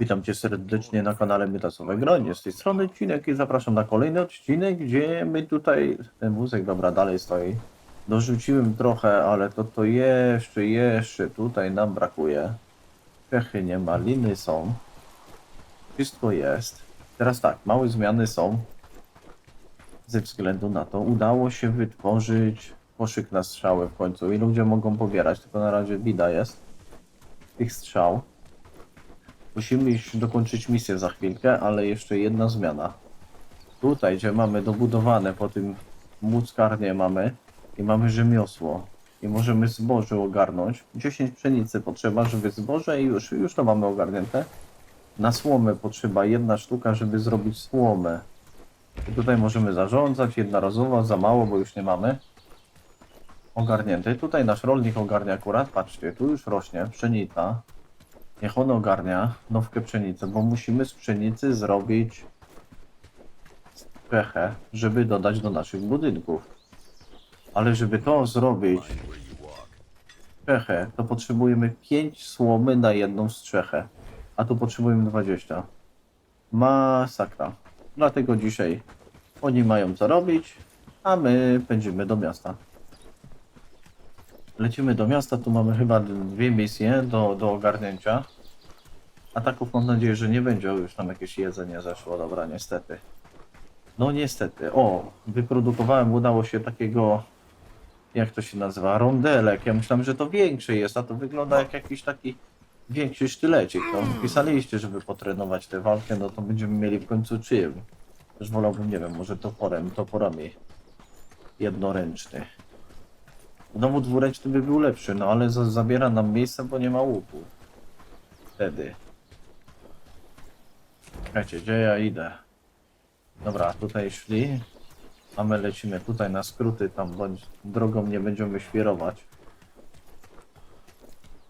Witam Cię serdecznie na kanale Mytasowe Gronie. Z tej strony Cinek i zapraszam na kolejny odcinek, gdzie my tutaj... Ten wózek, dobra, dalej stoi. Dorzuciłem trochę, ale to to jeszcze, jeszcze tutaj nam brakuje. Czechy nie ma, liny są. Wszystko jest. Teraz tak, małe zmiany są. Ze względu na to udało się wytworzyć koszyk na strzały w końcu i ludzie mogą pobierać, tylko na razie bida jest tych strzał. Musimy iść dokończyć misję za chwilkę, ale jeszcze jedna zmiana. Tutaj, gdzie mamy dobudowane po tym młóckarnię mamy i mamy rzemiosło i możemy zboże ogarnąć. 10 pszenicy potrzeba, żeby zboże i już, już to mamy ogarnięte. Na słomę potrzeba jedna sztuka, żeby zrobić słomę. I tutaj możemy zarządzać jednorazowo, za mało, bo już nie mamy. Ogarnięte. Tutaj nasz rolnik ogarnia akurat, patrzcie, tu już rośnie pszenica. Niech on ogarnia nowkę pszenicy, bo musimy z pszenicy zrobić strzechę, żeby dodać do naszych budynków. Ale żeby to zrobić strzechę, to potrzebujemy 5 słomy na jedną strzechę, a tu potrzebujemy 20. Masakra. Dlatego dzisiaj oni mają co robić, a my pędzimy do miasta. Lecimy do miasta, tu mamy chyba dwie misje do, do ogarnięcia. Ataków mam nadzieję, że nie będzie, już tam jakieś jedzenie zeszło, dobra, niestety. No niestety, o, wyprodukowałem, udało się takiego, jak to się nazywa, rondelek. Ja myślałem, że to większy jest, a to wygląda jak jakiś taki większy sztylecik. To pisaliście, żeby potrenować tę walkę, no to będziemy mieli w końcu czym. Też wolałbym, nie wiem, może toporem, toporami jednoręczny. Domu dwuręczny by był lepszy, no ale za, zabiera nam miejsce, bo nie ma łuku. Wtedy. Czekajcie, gdzie ja idę? Dobra, tutaj szli. A my lecimy tutaj na skróty, tam bądź drogą nie będziemy świerować.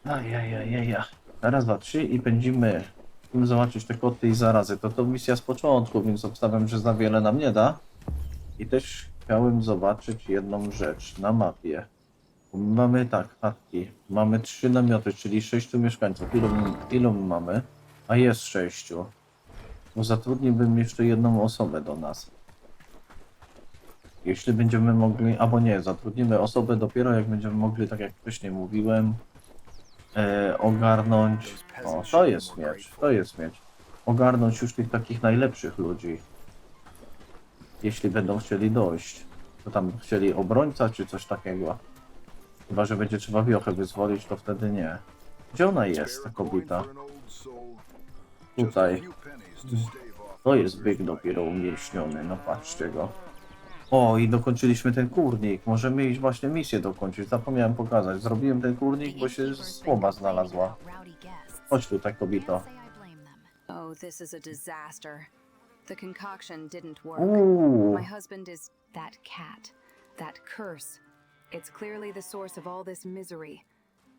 Ajajajaja. Raz, dwa, trzy i pędzimy. Chcemy zobaczyć te koty i zarazy. To to misja z początku, więc obstawiam, że za wiele nam nie da. I też chciałem zobaczyć jedną rzecz na mapie. Mamy tak, chatki. Mamy trzy namioty, czyli sześciu mieszkańców. Ilu, ilu mamy? A jest sześciu. Zatrudniłbym jeszcze jedną osobę do nas. Jeśli będziemy mogli, albo nie, zatrudnimy osobę dopiero jak będziemy mogli, tak jak wcześniej mówiłem, e, ogarnąć. O, to jest miecz, to jest miecz. Ogarnąć już tych takich najlepszych ludzi. Jeśli będą chcieli dojść. To tam chcieli obrońca czy coś takiego. Chyba, że będzie trzeba wiochę wyzwolić, to wtedy nie. Gdzie ona jest, ta kobieta? Tutaj. To jest byk dopiero umieśniony, no patrzcie go. O, i dokończyliśmy ten kurnik. Możemy iść właśnie misję dokończyć. Zapomniałem pokazać. Zrobiłem ten kurnik, bo się słowa znalazła. Chodź tutaj, kobito. Oh, this is a disaster. The concoction didn't work. My husband is that cat, that curse. It's clearly the source of all this misery.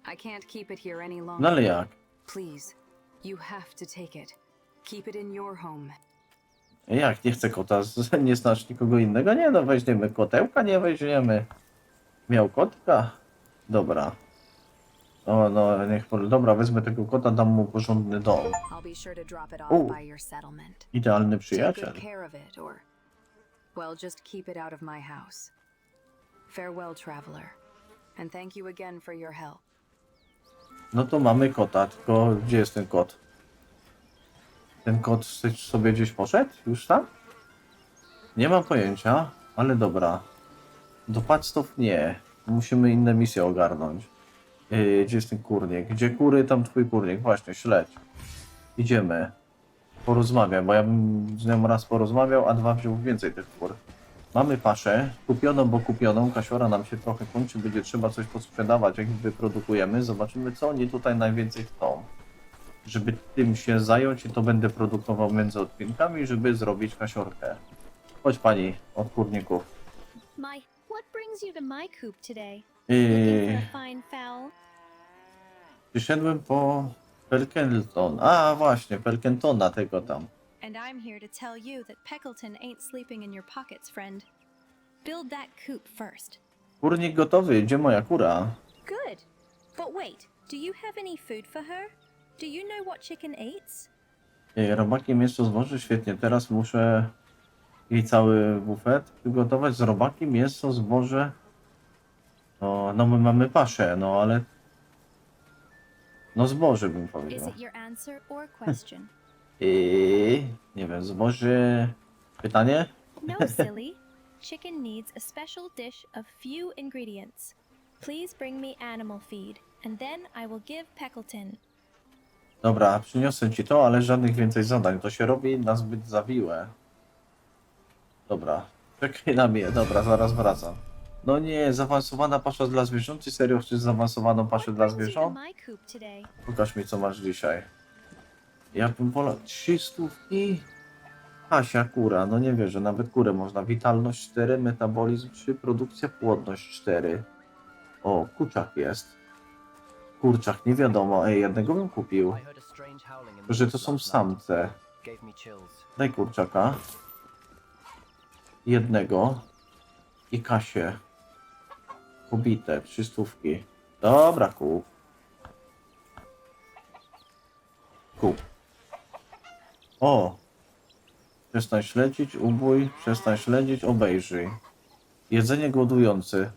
I can't keep it here any no longer. ale jak? Please, you have to take it. Keep it in your home. Jak? Nie chcę kota, z- nie znasz nikogo innego? Nie no, weźmiemy kotełka, nie weźmiemy. Miał kotka? Dobra. O, no, niech, po- dobra, wezmę tego kota, dam mu porządny dom. I'll be sure to drop it off Ooh. by your settlement. Idealny Take przyjaciel. good care of it, or, well, just keep it out of my house. Farewell, traveler, and thank you again for your help. No to mamy kota, tylko gdzie jest ten kot? Ten kot sobie gdzieś poszedł? Już tam? Nie mam pojęcia, ale dobra. Do padstów nie. Musimy inne misje ogarnąć. Yy, gdzie jest ten kurnik? Gdzie kury, tam twój kurnik. Właśnie, śledź. Idziemy. Porozmawiam, bo ja bym z nią raz porozmawiał, a dwa wziął więcej tych kur. Mamy paszę, kupioną, bo kupioną. Kasiora nam się trochę kończy, będzie trzeba coś posprzedawać, jak wyprodukujemy. Zobaczymy, co oni tutaj najwięcej chcą. Żeby tym się zająć i to będę produkował między odcinkami, żeby zrobić kasiorkę. Chodź pani od kurników. My, what brings you to my coop today? Yy, Looking for a fine fowl? przyszedłem po Pelkenton. A właśnie, Pelkentona tego tam. And I'm here to tell you that Peckleton ain't sleeping in your pockets, friend. Build that coop first. Kurnik gotowy, gdzie moja kura? Good. But wait, do you have any food for her? Do you know what chicken eats? Ej, robaki, mięso, zboże, świetnie. Teraz muszę jej cały bufet przygotować z robaki, mięso, zboże. No, no my mamy paszę, no ale... No zboże bym Is powiedział. it your answer or question? I nie wiem, zboże... Pytanie? no, silly. Chicken needs a special dish of few ingredients. Please bring me animal feed, and then I will give Peckleton. Dobra, przyniosę ci to, ale żadnych więcej zadań. To się robi na zbyt zawiłe. Dobra, czekaj na mnie. Dobra, zaraz wracam. No nie, zaawansowana pasza dla zwierząt? Czy serio chcesz zaawansowaną paszę dla zwierząt? Pokaż mi, co masz dzisiaj. Ja bym wolał... Trzy stówki? Asia, kura. No nie wierzę, nawet kurę można. Witalność 4, metabolizm 3, produkcja, płodność 4. O, kurczak jest. Kurczak, nie wiadomo. Ej, jednego bym kupił. Że to są samce. Daj kurczaka. Jednego. I Kasię. Pobite, trzy stówki. Dobra, kup. Kup. O! Przestań śledzić, ubój, przestań śledzić, obejrzyj. Jedzenie głodujący.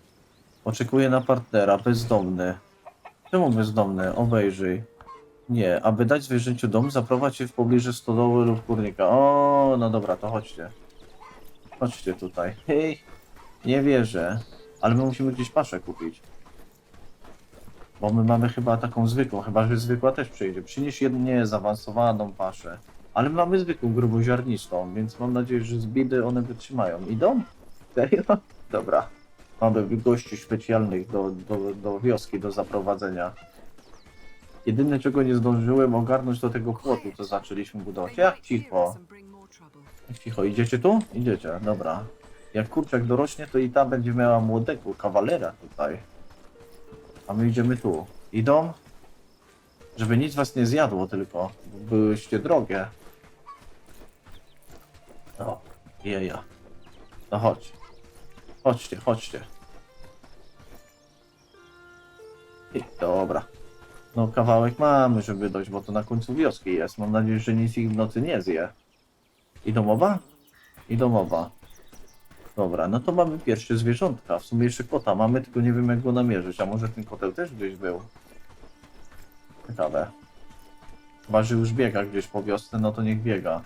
Oczekuje na partnera, bezdomny. Czemu bezdomny? Obejrzyj. Nie, aby dać zwierzęciu dom, zaprowadź je w pobliże stodoły lub kurnika. O, no dobra, to chodźcie. Chodźcie tutaj. Hej, nie wierzę. Ale my musimy gdzieś paszę kupić. Bo my mamy chyba taką zwykłą, chyba że zwykła też przyjdzie. Przynieś jedynie zaawansowaną paszę. Ale mamy zwykłą, gruboziarnistą, więc mam nadzieję, że z bidy one wytrzymają. Idą? Serio? Dobra. Mamy gości specjalnych do, do, do wioski do zaprowadzenia. Jedyne czego nie zdążyłem ogarnąć do tego płotu, co zaczęliśmy budować. Jak cicho. Cicho. Idziecie tu? Idziecie, dobra. Jak kurczak dorośnie, to i ta będzie miała młodego kawalera tutaj. A my idziemy tu. Idą? Żeby nic was nie zjadło tylko. Byłyście drogie. O, jeja. No chodź. Chodźcie, chodźcie. I dobra. No kawałek mamy, żeby dojść, bo to na końcu wioski jest. Mam nadzieję, że nic ich w nocy nie zje. I domowa? I domowa. Dobra, no to mamy pierwsze zwierzątka. W sumie jeszcze kota mamy, tylko nie wiem jak go namierzyć. A może ten koteł też gdzieś był? Ciekawe. Chyba, że już biega gdzieś po wiosce, no to niech biega.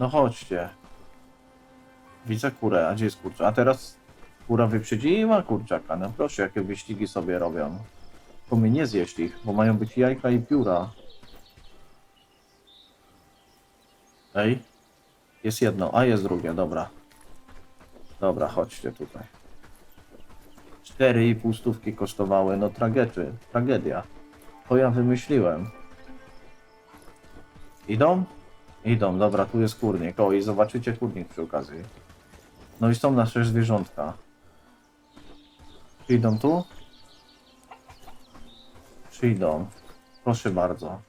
No chodźcie. Widzę kurę, a gdzie jest kurczak? A teraz kura wyprzedziła kurczaka. No proszę, jakie wyścigi sobie robią. Tylko mnie nie zjeść ich, bo mają być jajka i pióra. Ej, jest jedno, a jest drugie, dobra. Dobra, chodźcie tutaj. Cztery i pół stówki kosztowały, no tragedy, tragedia. To ja wymyśliłem. Idą? Idą, dobra, tu jest kurnik. O, i zobaczycie kurnik przy okazji. No i są nasze zwierzątka. Czy idą tu? Przyjdą. Proszę bardzo.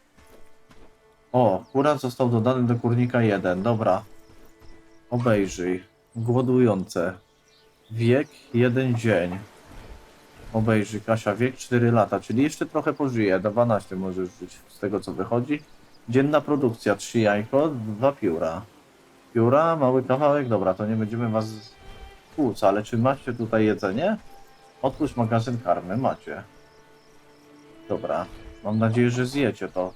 O, kurat został dodany do kurnika 1. Dobra. Obejrzyj. Głodujące. Wiek 1 dzień. Obejrzyj, Kasia, wiek 4 lata, czyli jeszcze trochę pożyje. 12 możesz żyć z tego co wychodzi. Dzienna produkcja 3 jajko, 2 pióra. Pióra, mały kawałek, dobra, to nie będziemy was kłuc, ale czy macie tutaj jedzenie? Otwórz magazyn karmy, macie. Dobra, mam nadzieję, że zjecie to.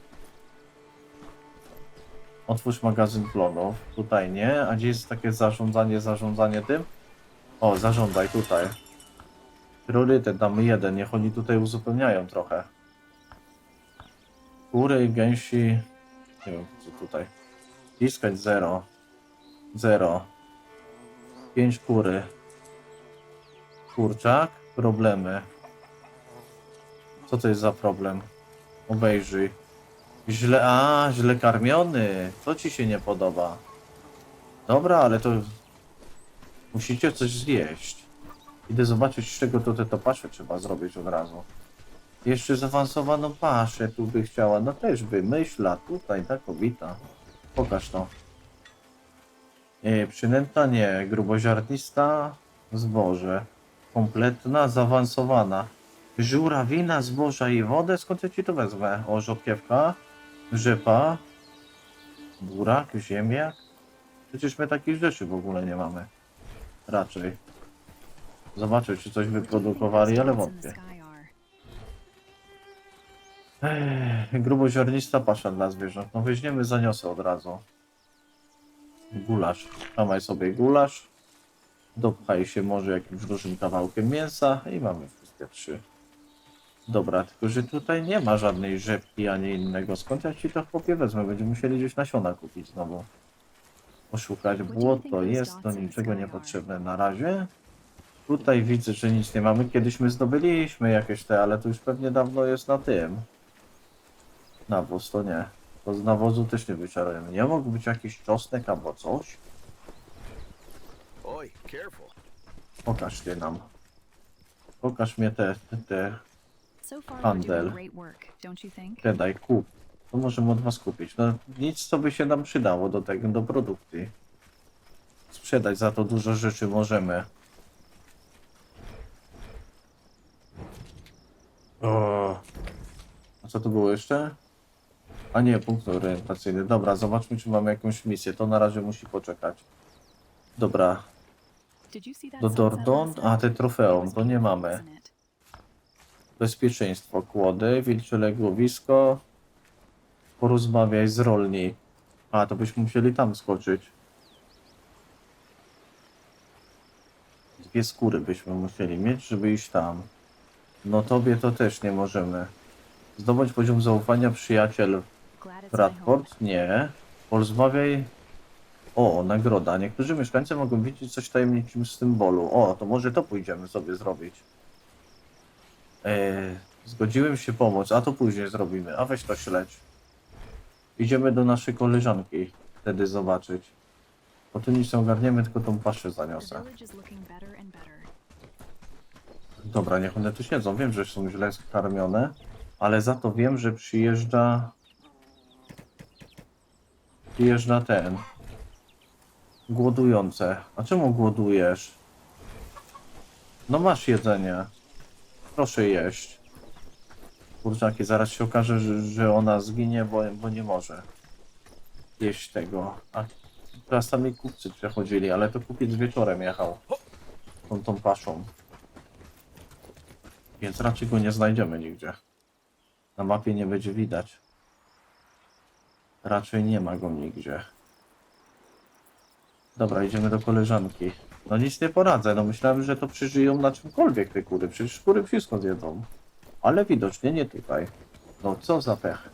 Otwórz magazyn plonów. Tutaj nie. A gdzie jest takie zarządzanie, zarządzanie tym? O, zażądaj tutaj. Priorytet damy jeden, niech oni tutaj uzupełniają trochę. Kury gęsi. Nie wiem, co tutaj. Ściskać 0. 0. 5 kury. Kurczak. Problemy. Co to jest za problem? Obejrzyj. Źle, a, źle karmiony. To ci się nie podoba. Dobra, ale to musicie coś zjeść. Idę zobaczyć, z czego te to pasze trzeba zrobić od razu. Jeszcze zaawansowaną paszę tu by chciała. No też by, myśla, tutaj ta kobieta. Pokaż to. Przynęta nie, gruboziarnista, zboże. Kompletna, zaawansowana. Żurawina, zboża i wodę, skąd ja ci to wezmę? O, rzodkiewka, rzepa, Burak, ziemniak? Przecież my takich rzeczy w ogóle nie mamy. Raczej. Zobaczę, czy coś wyprodukowali, ale wątpię. Ech, gruboziarnista pasza dla zwierząt. No weźmiemy, zaniosę od razu. Gulasz. Trzymaj sobie gulasz. Dopchaj się może jakimś dużym kawałkiem mięsa i mamy wszystkie trzy. Dobra, tylko że tutaj nie ma żadnej rzepki ani innego. Skąd ja ci to chłopie wezmę? Będziemy musieli gdzieś nasiona kupić znowu. Poszukać. Błoto jest do niczego niepotrzebne na razie. Tutaj widzę, że nic nie mamy. Kiedyś my zdobyliśmy jakieś te, ale to już pewnie dawno jest na tym. Nawóz to nie. To z nawozu też nie wyczarujemy. Nie mógł być jakiś czosnek albo coś? Oi, careful. Pokaż się nam. Pokaż mnie te, te, te So far, we're Handel. great work, don't you think? te daj kup. To możemy od was kupić. No nic, co by się nam przydało do tego, do produkcji. Sprzedać za to dużo rzeczy możemy. O. A co to było jeszcze? A nie, punkt orientacyjny. Dobra, zobaczmy, czy mamy jakąś misję. To na razie musi poczekać. Dobra, do Dordon? A, te trofeum, to nie mamy. Bezpieczeństwo, kłody, wilcze ległowisko. Porozmawiaj z rolni. A, to byśmy musieli tam skoczyć. Dwie skóry byśmy musieli mieć, żeby iść tam. No tobie to też nie możemy. Zdobądź poziom zaufania przyjaciel Bradford? Nie. Porozmawiaj. O, nagroda. Niektórzy mieszkańcy mogą widzieć coś w tajemniczym symbolu. O, to może to pójdziemy sobie zrobić. Eee, zgodziłem się pomóc, a to później zrobimy. A weź to śledź. Idziemy do naszej koleżanki. Wtedy zobaczyć. Bo tu nic nie ogarniemy, tylko tą paszę zaniosę. Dobra, niech one tu siedzą. Wiem, że są źle skarmione, ale za to wiem, że przyjeżdża. Przyjeżdża ten. Głodujące. A czemu głodujesz? No masz jedzenie. Proszę jeść. Kurczaki, zaraz się okaże, że, że ona zginie, bo, bo nie może jeść tego. A teraz sami kupcy przechodzili, ale to kupiec wieczorem jechał. Tą, tą paszą. Więc raczej go nie znajdziemy nigdzie. Na mapie nie będzie widać. Raczej nie ma go nigdzie. Dobra, idziemy do koleżanki. No nic nie poradzę, no myślałem, że to przeżyją na czymkolwiek te kury. Przecież kury wszystko zjedzą. Ale widocznie nie tutaj. No co za pech.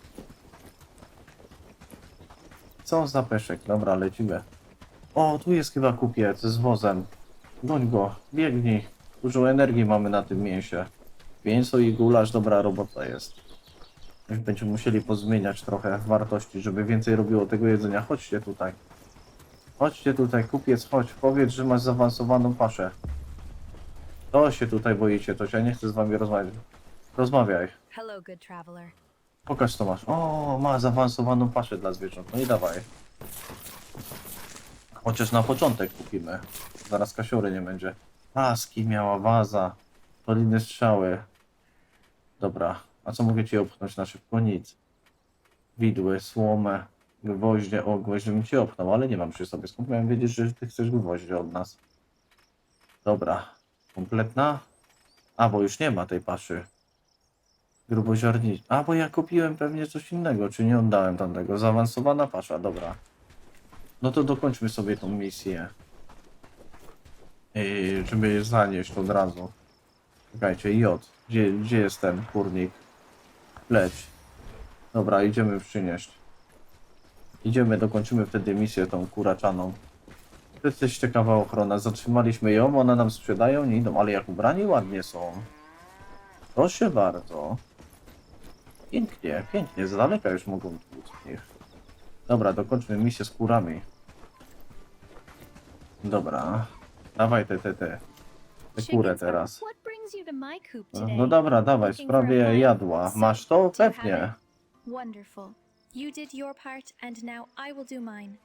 Co za peszek. Dobra, lecimy. O, tu jest chyba kupiec z wozem. Goń go, biegnij. Dużo energii mamy na tym mięsie. Mięso i gulasz, dobra robota jest. Będziemy musieli pozmieniać trochę wartości, żeby więcej robiło tego jedzenia. Chodźcie tutaj. Chodźcie tutaj, kupiec, chodź. Powiedz, że masz zaawansowaną paszę. To się tutaj boicie, to ja nie chcę z wami rozmawiać. Rozmawiaj. Hello, good traveler. Pokaż co masz. O, ma zaawansowaną paszę dla zwierząt. No i dawaj. Chociaż na początek kupimy. Zaraz kasiory nie będzie. Paski miała, waza. Toliny strzały. Dobra. A co mogę ci opchnąć na szybko? Nic. Widły, słomę, gwoździe. O, gwoździe bym ci opchnął, ale nie mam przy sobie. Skąd miałem wiedzieć, że ty chcesz gwoździe od nas? Dobra. Kompletna? A, bo już nie ma tej paszy. Gruboziarni. A, bo ja kupiłem pewnie coś innego, czy nie oddałem tamtego. Zaawansowana pasza, dobra. No to dokończmy sobie tą misję. Yy, żeby je zanieść od razu. Czekajcie, J. Gdzie, gdzie jest ten kurnik? Leć. Dobra, idziemy przynieść. Idziemy, dokończymy wtedy misję tą kuraczaną. To jest też ciekawa ochrona. Zatrzymaliśmy ją, one nam sprzedają, nie idą, ale jak ubrani ładnie są. Proszę bardzo. Pięknie, pięknie, z daleka już mogą tłuc w nich. Dobra, dokończmy misję z kurami. Dobra. Dawaj te, te, te. Te kurę teraz. No, dobra, dawaj, fire? jadła. Masz to? Pewnie. Wonderful. You did your part, and now I will do mine.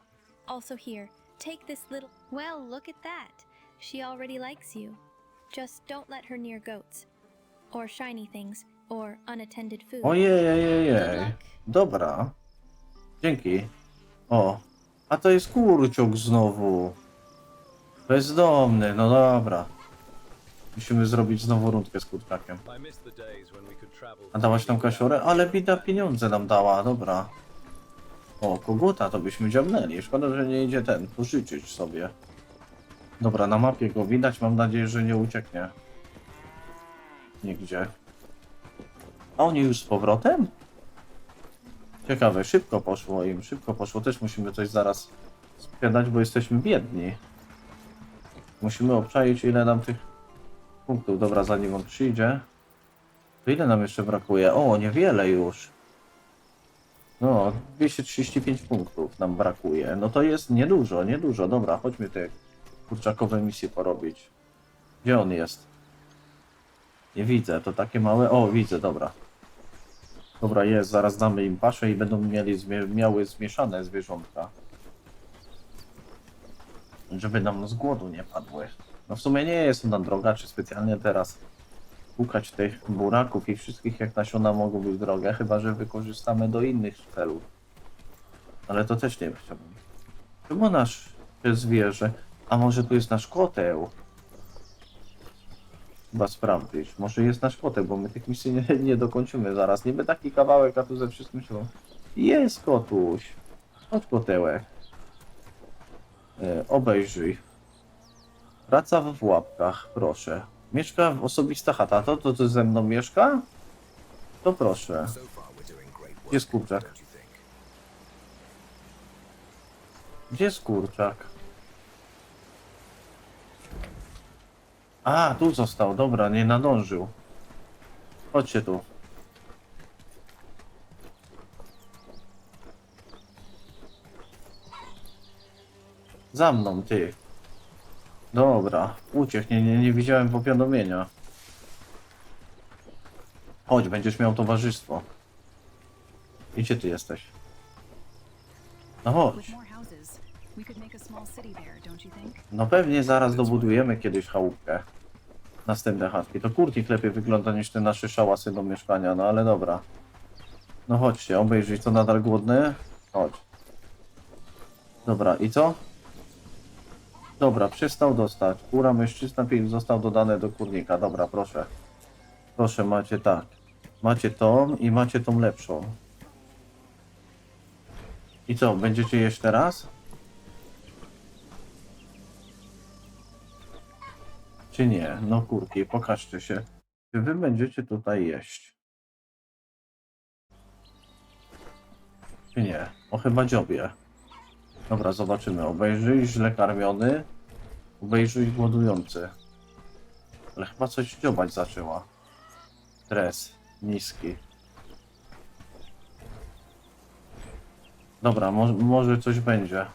Also, here, take this little. Well, look at that. She already likes you. Just don't let her near goats, or shiny things, or unattended food. Ojej, ojej, ojej. Dobra. Dzięki. O, a to jest kurciok znowu. Bezdomny, no dobra. Musimy zrobić znowu rundkę z kurczakiem. A dałaś nam kasiorę? Ale bida pieniądze nam dała, dobra. O, koguta to byśmy dziabnęli. Szkoda, że nie idzie ten, pożyczyć sobie. Dobra, na mapie go widać, mam nadzieję, że nie ucieknie. Nigdzie. A oni już z powrotem? Ciekawe, szybko poszło im, szybko poszło. Też musimy coś zaraz sprzedać, bo jesteśmy biedni. Musimy obczaić, ile nam tych punktów. Dobra, zanim on przyjdzie. To ile nam jeszcze brakuje? O, niewiele już. No, 235 punktów nam brakuje. No to jest niedużo, niedużo. Dobra, chodźmy te kurczakowe misje porobić. Gdzie on jest? Nie widzę, to takie małe. O, widzę, dobra. Dobra, jest, zaraz damy im paszę i będą mieli miały zmieszane zwierzątka. Żeby nam z głodu nie padły. No w sumie nie jest ona droga, czy specjalnie teraz szukać tych buraków i wszystkich jak nasiona mogą być drogie, chyba że wykorzystamy do innych celów. Ale to też nie chciałbym. Czemu nasz zwierzę? A może tu jest nasz koteł? Chyba sprawdzić. Może jest nasz koteł, bo my tych misji nie, nie dokończymy zaraz. Niby taki kawałek, a tu ze wszystkim się... Jest kotuś. Chodź kotełek. E, obejrzyj. Praca w łapkach, proszę. Mieszka w osobista chata. To, to, to ze mną mieszka? To proszę. Gdzie jest kurczak? Gdzie jest kurczak? A, tu został. Dobra, nie nadążył. Chodźcie tu. Za mną, ty. Dobra, uciekł, nie, nie, nie widziałem powiadomienia. Chodź, będziesz miał towarzystwo. I gdzie ty jesteś? No chodź. No pewnie zaraz dobudujemy kiedyś chałupkę. Następne chatki. To kurnik lepiej wygląda niż te nasze szałasy do mieszkania, no ale dobra. No chodźcie, obejrzyj, co nadal głodny? Chodź. Dobra, i co? Dobra, przestał dostać. Kura mężczyzna pięć został dodane do kurnika. Dobra, proszę. Proszę, macie tak. Macie tą i macie tą lepszą. I co, będziecie jeść teraz? Czy nie? No kurki, pokażcie się. Czy wy będziecie tutaj jeść? Czy nie? O chyba dziobie. Dobra, zobaczymy. Obejrzyj źle karmiony. Obejrzyj głodujący. Ale chyba coś dziobać zaczęła. Stres. Niski. Dobra, mo może coś będzie.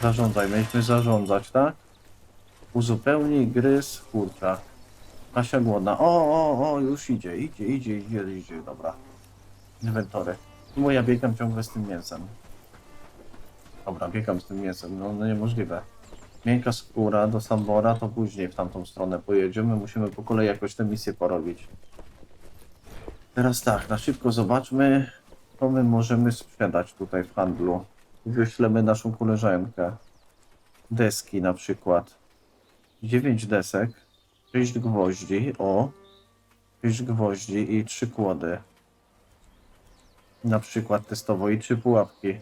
Zarządzaj, mieliśmy zarządzać, tak? Uzupełnij gryz kurczak. Kasia głodna. O, o, o, już idzie, idzie, idzie, idzie, idzie, dobra. Inwentory. Bo ja biegam ciągle z tym mięsem. Dobra, biegam z tym mięsem, no, no niemożliwe. Miękka skóra do Sambora, to później w tamtą stronę pojedziemy. Musimy po kolei jakoś tę misję porobić. Teraz tak, na szybko zobaczmy, co my możemy sprzedać tutaj w handlu. Wyślemy naszą koleżankę. Deski na przykład. 9 desek, 6 gwoździ, o, 6 gwoździ i 3 kłody. Na przykład testowo i 3 pułapki.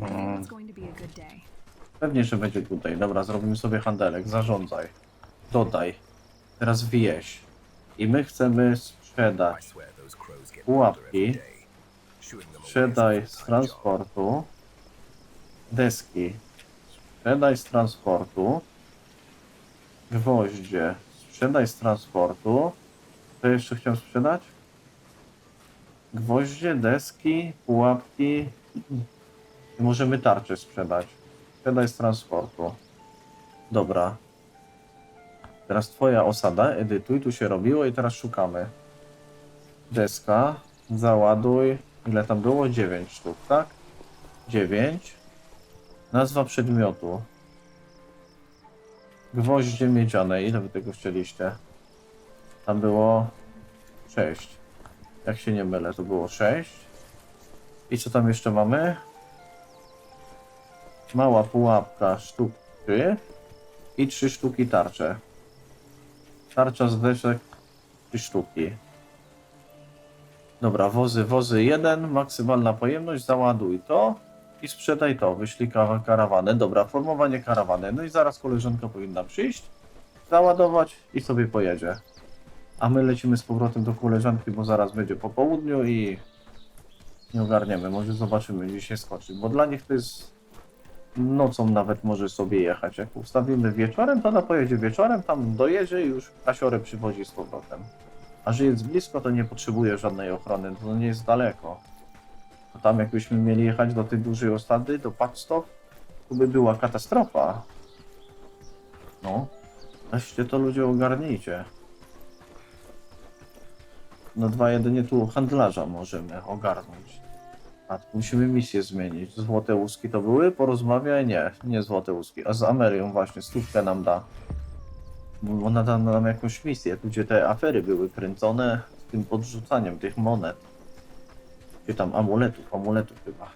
Mm, It's going to be a good day. pewnie, że będzie tutaj. Dobra, zrobimy sobie handelek, zarządzaj. Dodaj. Teraz wieś. I my chcemy sprzedać pułapki. Sprzedaj z transportu. Deski. Sprzedaj z transportu. Gwoździe. Sprzedaj z transportu. Co jeszcze chciałem sprzedać? Gwoździe, deski, pułapki. Możemy tarczę sprzedać. Sprzedaj z transportu. Dobra. Teraz twoja osada. Edytuj. Tu się robiło i teraz szukamy. Deska. Załaduj. Ile tam było? 9 sztuk, tak? 9. Nazwa przedmiotu. Gwoździe miedziane. Ile wy tego chcieliście? Tam było 6. Jak się nie mylę, to było 6. I co tam jeszcze mamy? Mała pułapka, sztuk 3 i 3 sztuki tarcze. Tarcza z deszek 3 sztuki. Dobra, wozy, wozy 1, maksymalna pojemność, załaduj to i sprzedaj to, wyślij ka- karawanę. Dobra, formowanie karawany. No i zaraz koleżanka powinna przyjść, załadować i sobie pojedzie. A my lecimy z powrotem do koleżanki, bo zaraz będzie po południu i nie ogarniemy. Może zobaczymy, gdzie się skoczy, bo dla nich to jest nocą nawet może sobie jechać. Jak ustawimy wieczorem, to ona pojedzie wieczorem, tam dojedzie i już kasiorę przywozi z powrotem. A że jest blisko, to nie potrzebuje żadnej ochrony, to nie jest daleko. A tam jakbyśmy mieli jechać do tej dużej osady, do Padstow, to by była katastrofa. No, weźcie to ludzie ogarnijcie. No dwa jedynie tu handlarza możemy ogarnąć. Musimy misję zmienić. Złote łuski to były? Porozmawiaj? Nie, nie złote łuski. A z Amerią właśnie, stówkę nam da. Bo ona da nam jakąś misję, tu gdzie te afery były kręcone z tym podrzucaniem tych monet. Czy tam amuletów, amuletów chyba.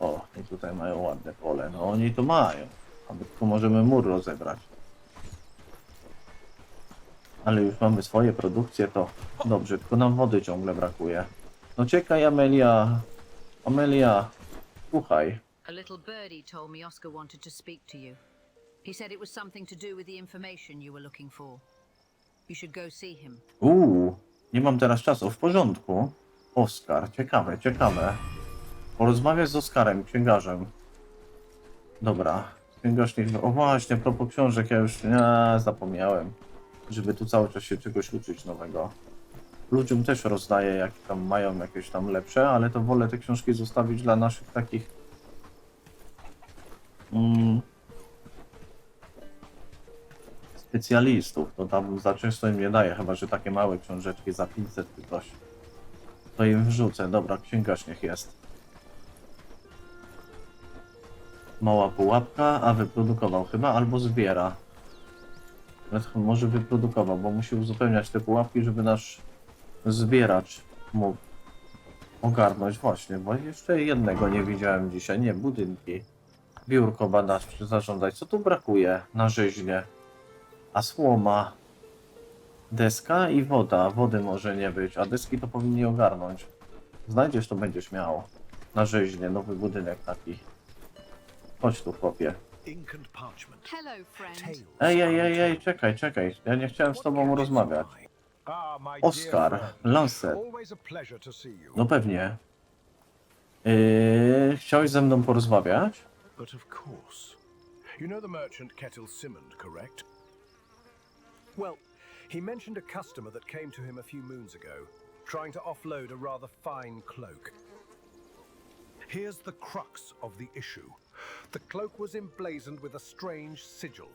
O, i tutaj mają ładne pole. No oni to mają. A my tylko możemy mur rozebrać. Ale już mamy swoje produkcje, to dobrze, tylko nam wody ciągle brakuje. No czekaj, Amelia. Amelia, słuchaj. A little birdie told me Oscar wanted to speak to you. He said it was something to do with the information you were looking for. You should go see him. Uuu, nie mam teraz czasu. W porządku. Oskar, ciekawe, ciekawe. Porozmawiać z Oskarem, księgarzem. Dobra, księgarz niech... O właśnie, a propos książek, ja już nie, zapomniałem. Żeby tu cały czas się czegoś uczyć nowego. Ludziom też rozdaję, jak tam mają jakieś tam lepsze, ale to wolę te książki zostawić dla naszych takich... Mm, specjalistów, to tam za często im nie daję, chyba że takie małe książeczki za 500 czy coś. To im wrzucę, dobra, księgarz niech jest. Mała pułapka, a wyprodukował chyba, albo zbiera. Może wyprodukował, bo musi uzupełniać te pułapki, żeby nasz zbieracz mógł ogarnąć właśnie, bo jeszcze jednego nie widziałem dzisiaj, nie, budynki. Biurko badawcze zarządzać. Co tu brakuje na rzeźnie? A słoma, deska i woda. Wody może nie być, a deski to powinni ogarnąć. Znajdziesz, to będziesz miał. Na rzeźnie, nowy budynek taki. Chodź tu, chłopie. Ink and parchment. Hello, friend. Tales Ej, ej, ej, ej, untold. czekaj, czekaj. Ja nie chciałem z What tobą gadgets rozmawiać. am I? Ah, Oskar, friend. Lancet. Always a pleasure to see you. No pewnie. Yy, chciałeś ze mną porozmawiać? But of course. You know the merchant Kettle Simmond, correct? Well, he mentioned a customer that came to him a few moons ago, trying to offload a rather fine cloak. Here's the crux of the issue. The cloak was emblazoned with a strange sigil.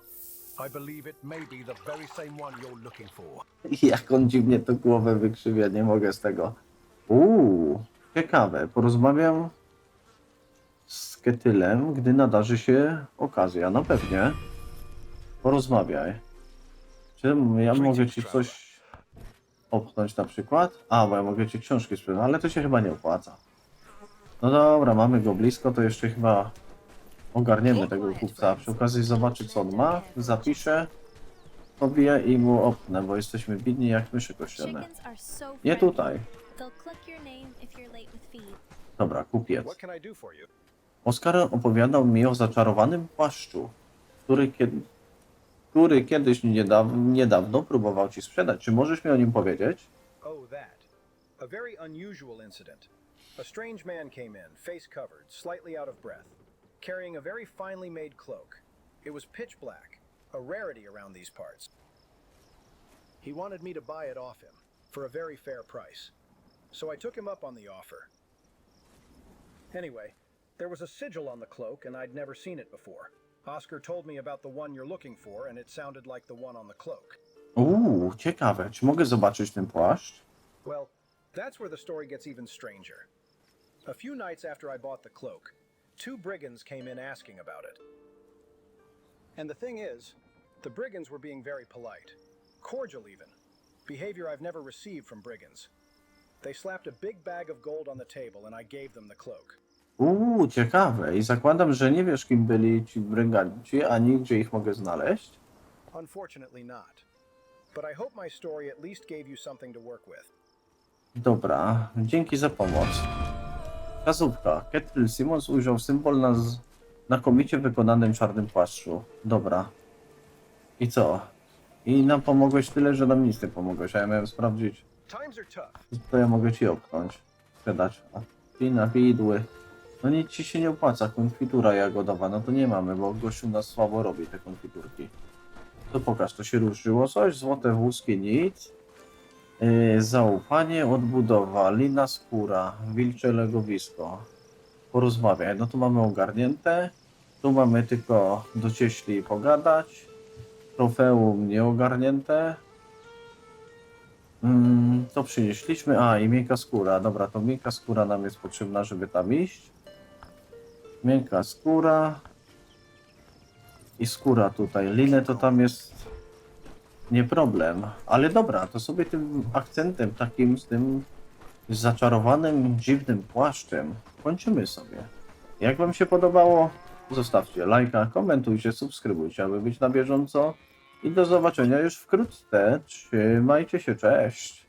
I believe it may be the very same one you're looking for. Jak on dziwnie to głowę wykrzywia, nie mogę z tego. Uuu, ciekawe. Porozmawiam z Ketylem, gdy nadarzy się okazja. No pewnie. Porozmawiaj. Czy ja mogę ci coś opchnąć na przykład? A, bo ja mogę ci książki sprzedać, ale to się chyba nie opłaca. No dobra, mamy go blisko, to jeszcze chyba ogarniemy tego kupca. Przy okazji zobaczyć co on ma, zapiszę sobie i mu opnę, bo jesteśmy bidni jak myszy kościelne. Nie tutaj. Dobra, kupiec. Oskar opowiadał mi o zaczarowanym płaszczu, który, kiedy, który kiedyś niedawno, niedawno próbował ci sprzedać. Czy możesz mi o nim powiedzieć? Oh. A very unusual incident. A strange man came in, face covered, slightly out of breath, carrying a very finely made cloak. It was pitch black, a rarity around these parts. He wanted me to buy it off him for a very fair price. So I took him up on the offer. Anyway, there was a sigil on the cloak, and I'd never seen it before. Oscar told me about the one you're looking for, and it sounded like the one on the cloak. Uuu, ciekawe. Czy mogę zobaczyć ten płaszcz? Well, that's where the story gets even stranger. A few nights after I bought the cloak, two brigands came in asking about it. And the thing is, the brigands were being very polite, cordial even. Behavior I've never received from brigands. They slapped a big bag of gold on the table, and I gave them the cloak. Uuu, ciekawe. I zakładam, że nie wiesz, kim byli ci bryganci, ani gdzie ich mogę znaleźć. Unfortunately, not. But I hope my story at least gave you something to work with. Dobra, dzięki za pomoc. Wskazówka. Kettle Simmons ujrzał symbol na znakomicie wykonanym czarnym płaszczu. Dobra. I co? I nam pomogłeś tyle, że nam nic nie pomogłeś, a ja miałem sprawdzić. To ja mogę ci opchnąć. Sprzedać. A widły. No nic ci się nie opłaca. Konfitura jagodowa, no to nie mamy, bo gościu nas słabo robi te konfiturki. To pokaż, to się ruszyło coś. Złote włoskie nic. Yy, zaufanie, odbudowa, lina skóra, wilcze legowisko. Porozmawiaj. No tu mamy ogarnięte. Tu mamy tylko docieśli pogadać. Trofeum nieogarnięte. Mm, to przynieśliśmy. A, i miękka skóra. Dobra, to miękka skóra nam jest potrzebna, żeby tam iść. Miękka skóra. I skóra tutaj. Linę to tam jest nie problem. Ale dobra, to sobie tym akcentem takim z tym zaczarowanym, dziwnym płaszczem kończymy sobie. Jak wam się podobało? Zostawcie lajka, komentujcie, subskrybujcie, aby być na bieżąco. I do zobaczenia już wkrótce. Trzymajcie się, cześć!